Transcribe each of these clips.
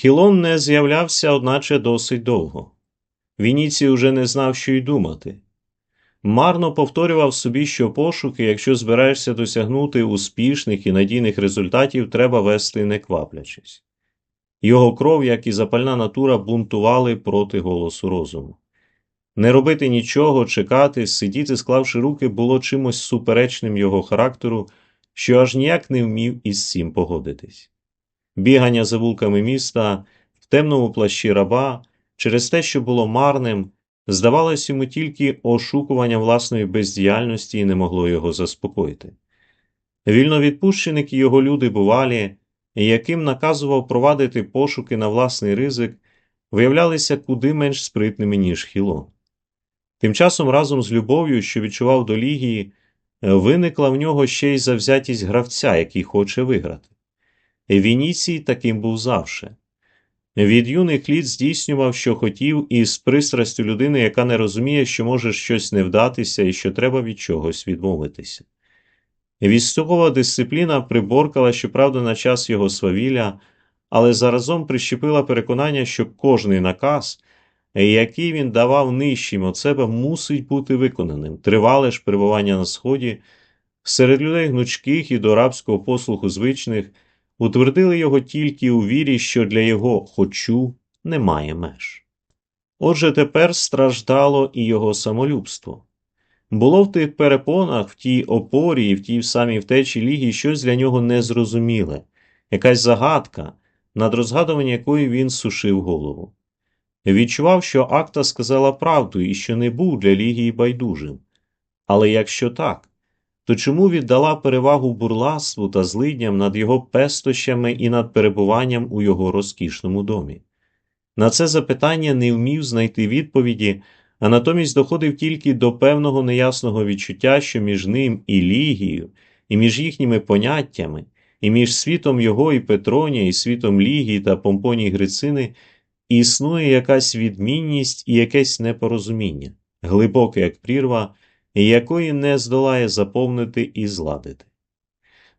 Хілон не з'являвся, одначе досить довго. Вініцій уже не знав, що й думати. Марно повторював собі, що пошуки, якщо збираєшся досягнути успішних і надійних результатів, треба вести не кваплячись. Його кров, як і запальна натура, бунтували проти голосу розуму. Не робити нічого, чекати, сидіти, склавши руки, було чимось суперечним його характеру, що аж ніяк не вмів із цим погодитись. Бігання за вулками міста, в темному плащі раба, через те, що було марним, здавалось йому тільки ошукування власної бездіяльності і не могло його заспокоїти. Вільновідпущеники його люди бувалі, яким наказував провадити пошуки на власний ризик, виявлялися куди менш спритними, ніж Хілон. Тим часом разом з любов'ю, що відчував до Лігії, виникла в нього ще й завзятість гравця, який хоче виграти. Вініцій таким був завше. Від юних літ здійснював, що хотів, і з пристрастю людини, яка не розуміє, що може щось не вдатися і що треба від чогось відмовитися. Військова дисципліна приборкала, щоправда, на час його свавілля, але заразом прищепила переконання, що кожний наказ, який він давав нижчим від себе, мусить бути виконаним, тривале ж перебування на сході, серед людей гнучких і до рабського послуху звичних утвердили його тільки у вірі, що для його хочу немає меж. Отже, тепер страждало і його самолюбство. Було в тих перепонах, в тій опорі і в тій самій втечі ліги щось для нього незрозуміле, якась загадка, над розгадуванням якої він сушив голову. Відчував, що акта сказала правду і що не був для Лігії байдужим. Але якщо так, то чому віддала перевагу бурластву та злидням над його пестощами і над перебуванням у його розкішному домі? На це запитання не вмів знайти відповіді, а натомість доходив тільки до певного неясного відчуття, що між ним і Лігією, і між їхніми поняттями, і між світом його і Петронія, і світом Лігії та Помпонії Грицини існує якась відмінність і якесь непорозуміння, глибоке, як прірва, якої не здолає заповнити і зладити.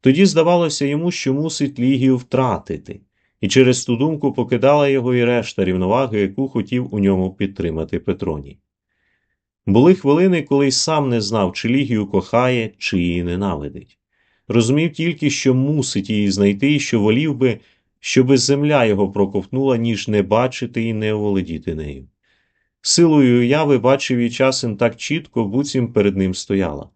Тоді здавалося йому, що мусить Лігію втратити, і через ту думку покидала його і решта рівноваги, яку хотів у ньому підтримати Петроній. Були хвилини, коли й сам не знав, чи Лігію кохає, чи її ненавидить. Розумів тільки, що мусить її знайти і що волів би, щоби земля його проковтнула, ніж не бачити і не оволодіти нею. Силою уяви бачив її часом так чітко, буцім перед ним стояла.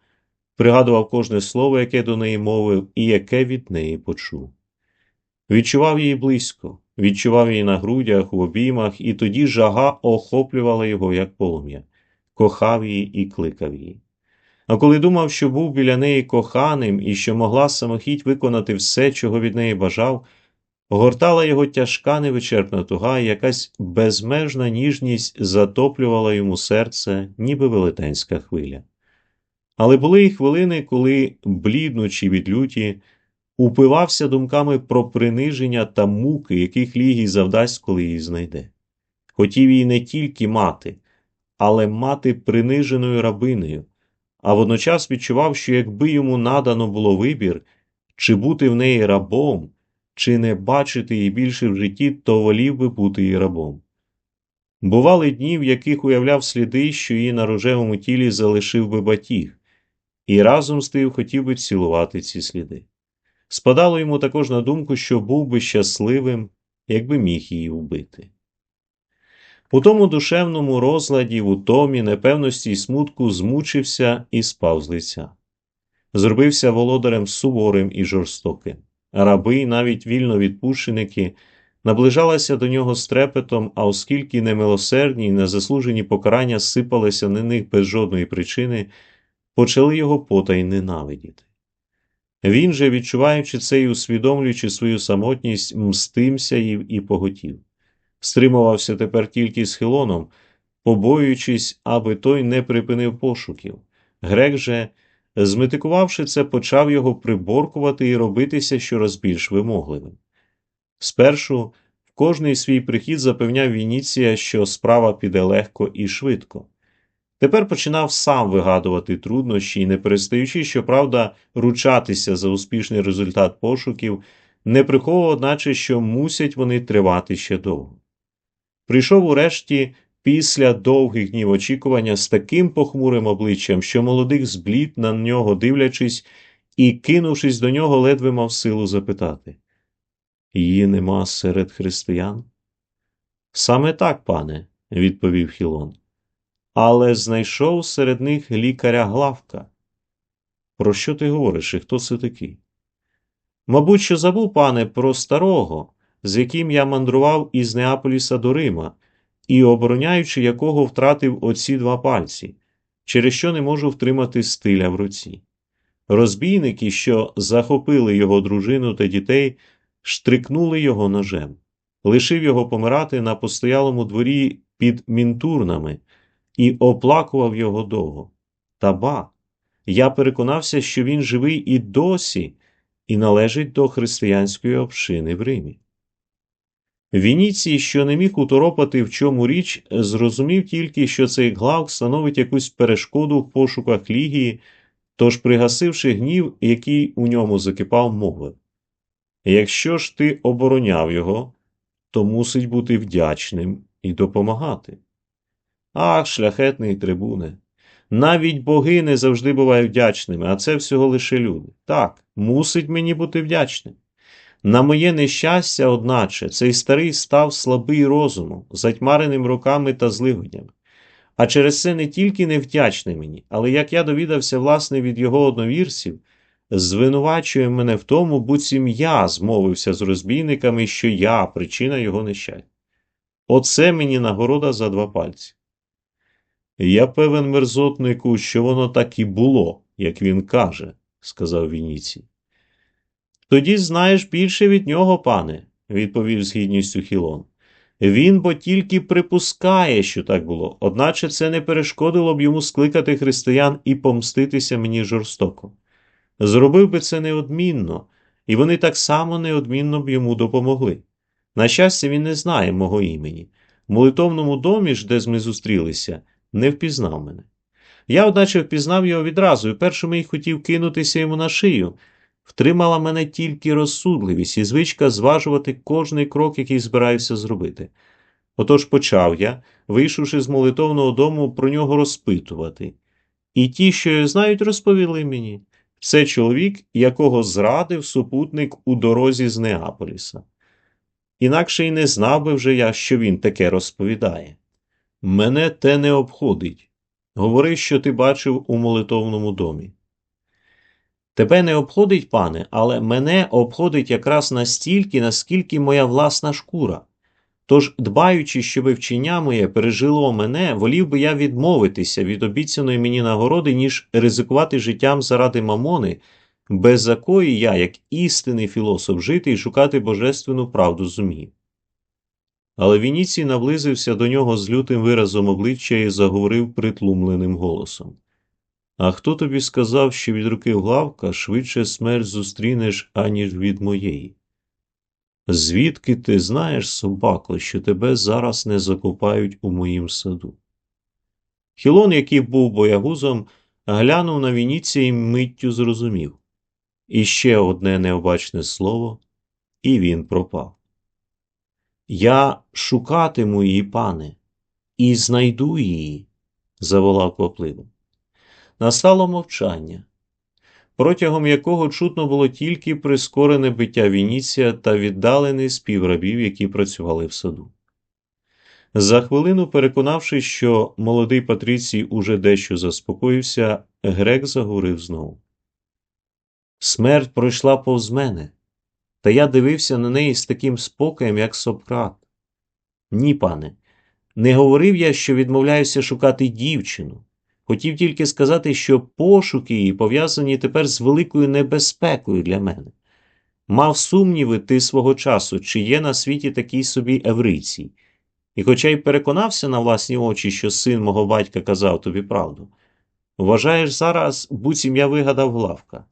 Пригадував кожне слово, яке до неї мовив, і яке від неї почув. Відчував її близько, відчував її на грудях, в обіймах, і тоді жага охоплювала його, як полум'я, кохав її і кликав її. А коли думав, що був біля неї коханим і що могла самохідь виконати все, чого від неї бажав, Огортала його тяжка невичерпна туга, і якась безмежна ніжність затоплювала йому серце, ніби велетенська хвиля. Але були й хвилини, коли, бліднучи від люті, упивався думками про приниження та муки, яких лігій завдасть, коли її знайде. Хотів її не тільки мати, але мати приниженою рабинею, а водночас відчував, що якби йому надано було вибір, чи бути в неї рабом чи не бачити її більше в житті, то волів би бути її рабом. Бували дні, в яких уявляв сліди, що її на рожевому тілі залишив би батіг, і разом з тим хотів би цілувати ці сліди. Спадало йому також на думку, що був би щасливим, якби міг її вбити. У тому душевному розладі, в утомі, непевності й смутку змучився і спав з лиця. Зробився володарем суворим і жорстоким раби, навіть вільно відпущеники, наближалися до нього з трепетом, а оскільки немилосердні й незаслужені покарання сипалися на них без жодної причини, почали його потай ненавидіти. Він же, відчуваючи це і усвідомлюючи свою самотність, мстимся їв і поготів. Стримувався тепер тільки з Хилоном, побоюючись, аби той не припинив пошуків. Грек же, Зметикувавши це, почав його приборкувати і робитися щораз більш вимогливим. Спершу в кожний свій прихід запевняв Вініція, що справа піде легко і швидко. Тепер починав сам вигадувати труднощі і, не перестаючи, щоправда, ручатися за успішний результат пошуків, не приховував, одначе, що мусять вони тривати ще довго. Прийшов урешті після довгих днів очікування з таким похмурим обличчям, що молодик зблід на нього дивлячись і, кинувшись до нього, ледве мав силу запитати Її нема серед християн? Саме так, пане, відповів Хілон. Але знайшов серед них лікаря Главка. Про що ти говориш і хто це такий? Мабуть, що забув, пане, про старого, з яким я мандрував із Неаполіса до Рима, і обороняючи якого втратив оці два пальці, через що не можу втримати стиля в руці. Розбійники, що захопили його дружину та дітей, штрикнули його ножем, лишив його помирати на постоялому дворі під мінтурнами і оплакував його довго. Та ба, я переконався, що він живий і досі, і належить до християнської общини в Римі. Вініцій, що не міг уторопати, в чому річ, зрозумів тільки, що цей главк становить якусь перешкоду в пошуках лігії, тож, пригасивши гнів, який у ньому закипав, мовив Якщо ж ти обороняв його, то мусить бути вдячним і допомагати. Ах, шляхетний трибуне! Навіть боги не завжди бувають вдячними, а це всього лише люди. Так, мусить мені бути вдячним. На моє нещастя, одначе, цей старий став слабий розумом, затьмареним руками та злигоднями. А через це не тільки невдячний мені, але як я довідався, власне, від його одновірців, звинувачує мене в тому, буцім я змовився з розбійниками, що я причина його нещастя. Оце мені нагорода за два пальці. Я певен, мерзотнику, що воно так і було, як він каже, сказав Вініцій. Тоді знаєш більше від нього, пане, відповів з гідністю Хілон. Він бо тільки припускає, що так було, одначе це не перешкодило б йому скликати християн і помститися мені жорстоко. Зробив би це неодмінно, і вони так само неодмінно б йому допомогли. На щастя, він не знає мого імені. В молитовному домі ж, де ми зустрілися, не впізнав мене. Я, одначе, впізнав його відразу і першими й хотів кинутися йому на шию. Втримала мене тільки розсудливість і звичка зважувати кожний крок, який збираюся зробити. Отож почав я, вийшовши з молитовного дому, про нього розпитувати. І ті, що знають, розповіли мені це чоловік, якого зрадив супутник у дорозі з Неаполіса. Інакше й не знав би вже я, що він таке розповідає. Мене те не обходить. Говори, що ти бачив у молитовному домі. Тебе не обходить, пане, але мене обходить якраз настільки, наскільки моя власна шкура. Тож, дбаючи, щоб вчення моє пережило мене, волів би я відмовитися від обіцяної мені нагороди, ніж ризикувати життям заради мамони, без якої я, як істинний філософ, жити і шукати божественну правду зумів. Але Вініцій наблизився до нього з лютим виразом обличчя і заговорив притлумленим голосом. А хто тобі сказав, що від руки главка швидше смерть зустрінеш, аніж від моєї? Звідки ти знаєш, собако, що тебе зараз не закопають у моїм саду? Хілон, який був боягузом, глянув на Вініція і миттю зрозумів. І ще одне необачне слово, і він пропав. Я шукатиму її, пане, і знайду її, заволав квапливо. Настало мовчання, протягом якого чутно було тільки прискорене биття Вініція та віддалений спів рабів, які працювали в саду. За хвилину, переконавшись, що молодий Патрицій уже дещо заспокоївся, грек заговорив знову. Смерть пройшла повз мене, та я дивився на неї з таким спокоєм, як Сократ. Ні, пане, не говорив я, що відмовляюся шукати дівчину. Хотів тільки сказати, що пошуки її пов'язані тепер з великою небезпекою для мене. Мав сумніви ти свого часу, чи є на світі такий собі Еврицій. І хоча й переконався на власні очі, що син мого батька казав тобі правду, вважаєш зараз, буцім я вигадав главка.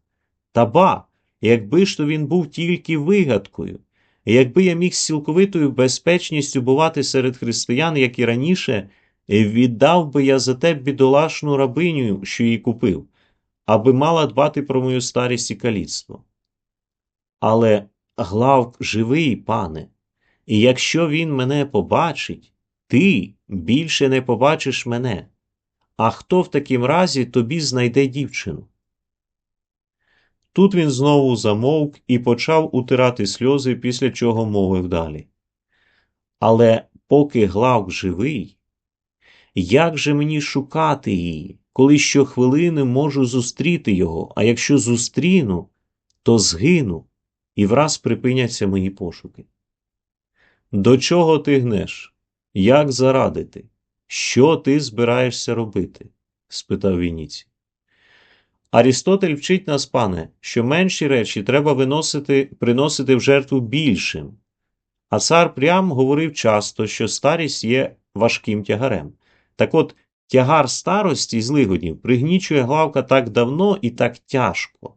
Та ба, якби ж то він був тільки вигадкою, якби я міг з цілковитою безпечністю бувати серед християн, як і раніше, віддав би я за те бідолашну рабиню, що її купив, аби мала дбати про мою старість і каліцтво. Але Главк живий, пане, і якщо він мене побачить, ти більше не побачиш мене. А хто в такім разі тобі знайде дівчину? Тут він знову замовк і почав утирати сльози, після чого мовив далі. Але поки Главк живий, як же мені шукати її, коли щохвилини можу зустріти його, а якщо зустріну, то згину, і враз припиняться мої пошуки. До чого ти гнеш? Як зарадити? Що ти збираєшся робити? спитав Вініці. Арістотель вчить нас, пане, що менші речі треба виносити, приносити в жертву більшим. А цар прям говорив часто, що старість є важким тягарем. Так от, тягар старості з лигоднів пригнічує главка так давно і так тяжко,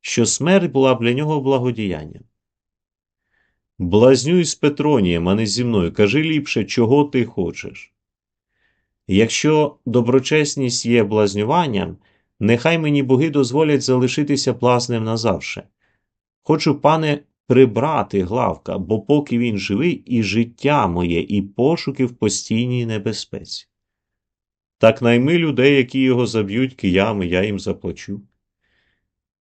що смерть була б для нього благодіянням. Блазнюй з Петронієм, а не зі мною, кажи ліпше, чого ти хочеш. Якщо доброчесність є блазнюванням, нехай мені боги дозволять залишитися блазнем назавше. Хочу, пане, прибрати главка, бо поки він живий, і життя моє, і пошуки в постійній небезпеці. Так найми людей, які його заб'ють киями, я їм заплачу.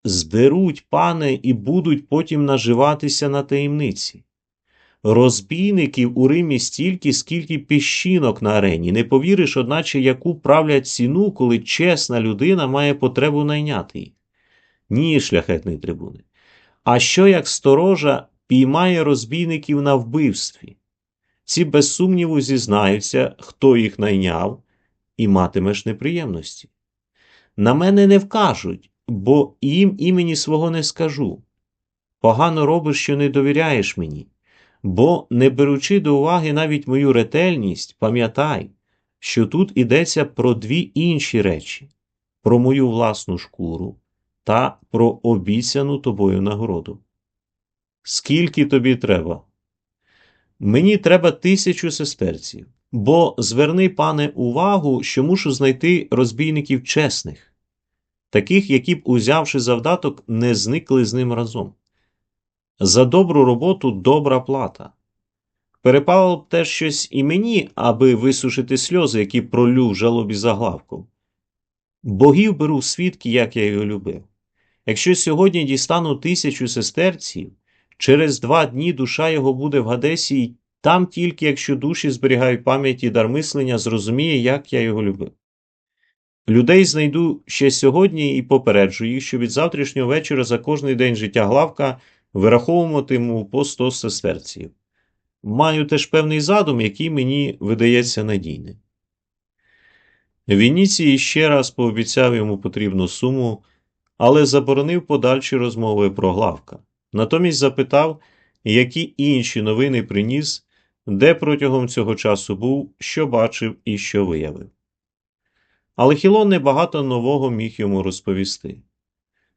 Здеруть, пане, і будуть потім наживатися на таємниці. Розбійників у Римі стільки, скільки піщинок на арені. Не повіриш, одначе, яку правлять ціну, коли чесна людина має потребу найняти їх. Ні, шляхетний трибуни. А що як сторожа піймає розбійників на вбивстві? Ці без сумніву зізнаються, хто їх найняв, і матимеш неприємності. На мене не вкажуть, бо їм імені свого не скажу. Погано робиш, що не довіряєш мені, бо, не беручи до уваги навіть мою ретельність, пам'ятай, що тут йдеться про дві інші речі про мою власну шкуру та про обіцяну тобою нагороду. Скільки тобі треба? Мені треба тисячу сестерців, бо зверни, пане, увагу, що мушу знайти розбійників чесних, таких, які б, узявши завдаток, не зникли з ним разом. За добру роботу добра плата. Перепало б теж щось і мені, аби висушити сльози, які пролю в жалобі за главком. Богів беру в свідки, як я його любив. Якщо сьогодні дістану тисячу сестерців, через два дні душа його буде в Гадесі, там тільки якщо душі зберігають пам'ять і дар мислення, зрозуміє, як я його любив. Людей знайду ще сьогодні і попереджу їх, що від завтрашнього вечора за кожний день життя главка вираховуватиму по сто сестерців. Маю теж певний задум, який мені видається надійним. Вініцій ще раз пообіцяв йому потрібну суму, але заборонив подальші розмови про главка. Натомість запитав, які інші новини приніс, де протягом цього часу був, що бачив і що виявив. Але Хілон небагато нового міг йому розповісти.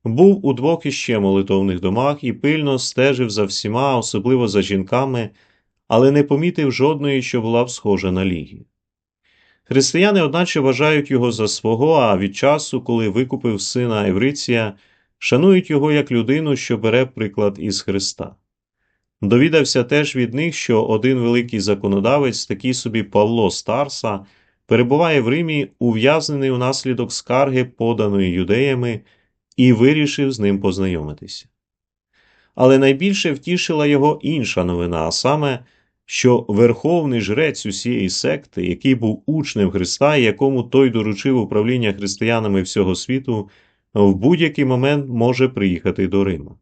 Був у двох іще молитовних домах і пильно стежив за всіма, особливо за жінками, але не помітив жодної, що була б схожа на лігі. Християни, одначе, вважають його за свого, а від часу, коли викупив сина Евриція, шанують його як людину, що бере приклад із Христа. Довідався теж від них, що один великий законодавець, такий собі Павло Старса, перебуває в Римі, ув'язнений унаслідок скарги, поданої юдеями, і вирішив з ним познайомитися. Але найбільше втішила його інша новина, а саме, що верховний жрець усієї секти, який був учнем Христа якому той доручив управління християнами всього світу, в будь-який момент може приїхати до Рима.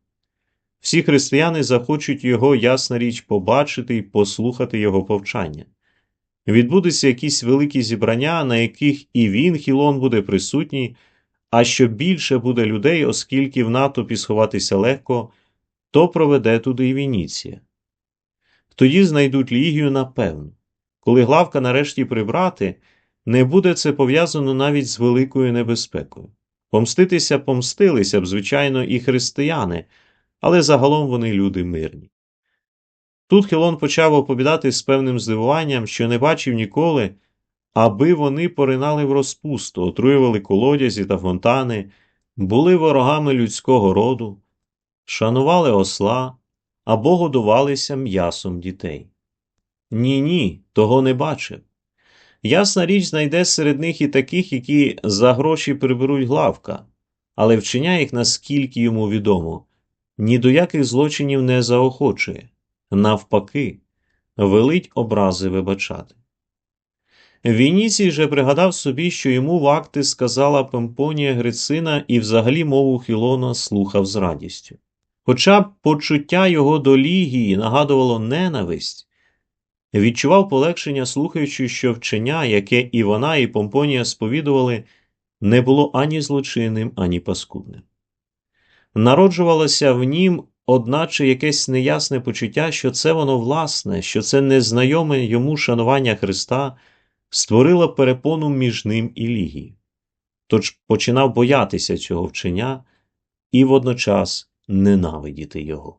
Всі християни захочуть його, ясна річ, побачити і послухати його повчання. Відбудуться якісь великі зібрання, на яких і він, Хілон, буде присутній, а що більше буде людей, оскільки в натовпі сховатися легко, то проведе туди і Вініція. Тоді знайдуть лігію напевно. Коли главка нарешті прибрати, не буде це пов'язано навіть з великою небезпекою. Помститися помстилися б, звичайно, і християни, але загалом вони люди мирні. Тут Хілон почав оповідати з певним здивуванням, що не бачив ніколи, аби вони поринали в розпусту, отруювали колодязі та фонтани, були ворогами людського роду, шанували осла, або годувалися м'ясом дітей. Ні, ні, того не бачив. Ясна річ знайде серед них і таких, які за гроші приберуть главка, але вчиняє їх наскільки йому відомо, ні до яких злочинів не заохочує, навпаки, велить образи вибачати. Вініцій же пригадав собі, що йому в акти сказала Пемпонія Грицина і взагалі мову Хілона слухав з радістю. Хоча б почуття його до Лігії нагадувало ненависть, відчував полегшення, слухаючи, що вчення, яке і вона, і Помпонія сповідували, не було ані злочинним, ані паскудним. Народжувалося в нім, одначе, якесь неясне почуття, що це воно власне, що це незнайоме йому шанування Христа створило перепону між ним і Лігією. Тож починав боятися цього вчення і водночас ненавидіти його.